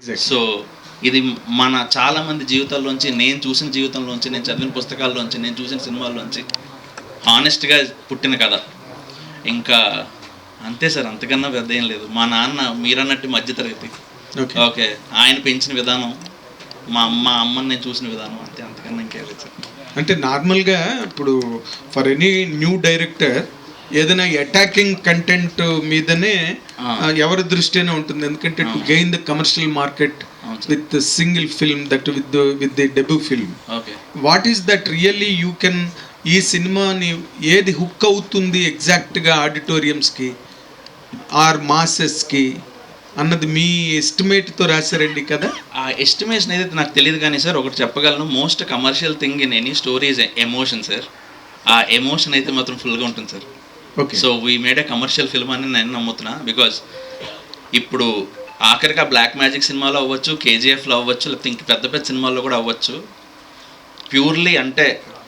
So ఇది మన చాలా మంది జీవితాల్లోంచి నేను చూసిన జీవితంలోంచి నేను చదివిన పుస్తకాల్లోంచి నేను చూసిన సినిమాల్లోంచి హానెస్ట్గా పుట్టిన కథ. ఇంకా అంతే సార్ అంతకన్నా పెద్ద ఏం లేదు. మా నాన్న మీరన్నట్టు మధ్యతరగతి. ఓకే. ఆయన పెంచిన విధానం మా అమ్మ అమ్మని నేను చూసిన విధానం అంతే అంతకన్నా ఇంకేం లేదు సార్. అంటే నార్మల్గా ఇప్పుడు ఫర్ ఎనీ న్యూ డైరెక్టర్ ఏదైనా అటాకింగ్ కంటెంట్ మీదనే ఎవరి దృష్టి అయినా ఉంటుంది. ఎందుకంటే to gain the commercial market with single film that with with the debut film okay. What is that really you can ఈ సినిమాని ఏది హుక్ అవుతుంది ఎగ్జాక్ట్గా ఆడిటోరియంస్కి ఆర్ మాసెస్కి అన్నది మీ ఎస్టిమేట్తో రాశారండి కదా? ఆ ఎస్టిమేషన్ అయితే నాకు తెలియదు కానీ సార్ ఒకటి చెప్పగలను. Most commercial thing in any story is emotion sir ఆ ఎమోషన్ అయితే మాత్రం ఫుల్గా ఉంటుంది sir so we made a commercial film అని నేను నమ్ముతున్నా. బికాజ్ ఇప్పుడు ఆఖరిగా బ్లాక్ మ్యాజిక్ సినిమాలో అవ్వచ్చు కేజీఎఫ్లో అవ్వచ్చు లేకపోతే ఇంక పెద్ద పెద్ద సినిమాల్లో కూడా అవ్వచ్చు. ప్యూర్లీ అంటే